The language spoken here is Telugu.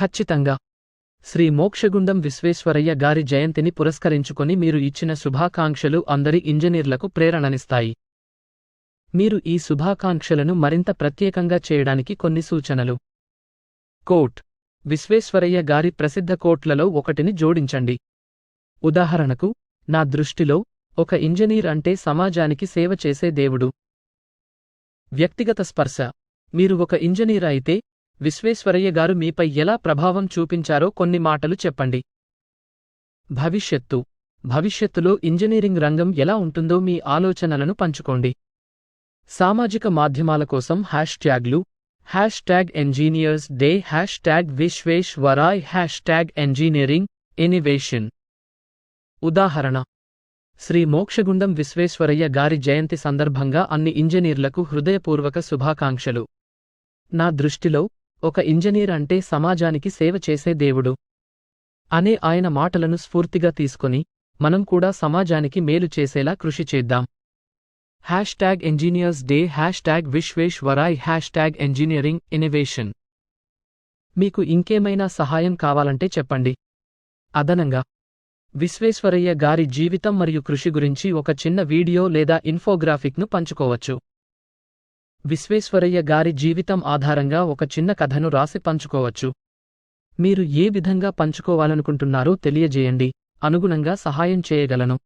ఖచ్చితంగా. శ్రీ మోక్షగుండం విశ్వేశ్వరయ్య గారి జయంతిని పురస్కరించుకొని మీరు ఇచ్చిన శుభాకాంక్షలు అందరి ఇంజనీర్లకు ప్రేరణనిస్తాయి. మీరు ఈ శుభాకాంక్షలను మరింత ప్రత్యేకంగా చేయడానికి కొన్ని సూచనలు. కోట్. విశ్వేశ్వరయ్య గారి ప్రసిద్ధ కోట్లలో ఒకటిని జోడించండి. ఉదాహరణకు నా దృష్టిలో ఒక ఇంజనీర్ అంటే సమాజానికి సేవ చేసే దేవుడు. వ్యక్తిగత స్పర్శ. మీరు ఒక ఇంజనీర్ అయితే విశ్వేశ్వరయ్య గారు మీపై ఎలా ప్రభావం చూపించారో కొన్ని మాటలు చెప్పండి. భవిష్యత్తు. భవిష్యత్తులో ఇంజనీరింగ్ రంగం ఎలా ఉంటుందో మీ ఆలోచనలను పంచుకోండి. సామాజిక మాధ్యమాల కోసం హ్యాష్ ట్యాగ్లు hashtag engineers day. Hashtag Visvesvaraya. Hashtag engineering innovation ఉదాహరణ. శ్రీ మోక్షగుండం విశ్వేశ్వరయ్య గారి జయంతి సందర్భంగా అన్ని ఇంజనీర్లకు హృదయపూర్వక శుభాకాంక్షలు. నా దృష్టిలో ఒక ఇంజనీర్ అంటే సమాజానికి సేవ చేసే దేవుడు అనే ఆయన మాటలను స్ఫూర్తిగా తీసుకొని మనం కూడా సమాజానికి మేలు చేసేలా కృషి చేద్దాం. Hashtag engineers day hashtag Visvesvaraya hashtag engineering innovation. మీకు ఇంకేమైనా సహాయం కావాలంటే చెప్పండి. అదనంగా విశ్వేశ్వరయ్య గారి జీవితం మరియు కృషి గురించి ఒక చిన్న వీడియో లేదా ఇన్ఫోగ్రాఫిక్ను పంచుకోవచ్చు. విశ్వేశ్వరయ్య గారి జీవితం ఆధారంగా ఒక చిన్న కథను రాసి పంచుకోవచ్చు. మీరు ఏ విధంగా పంచుకోవాలనుకుంటున్నారో తెలియజేయండి. అనుగుణంగా సహాయం చేయగలను.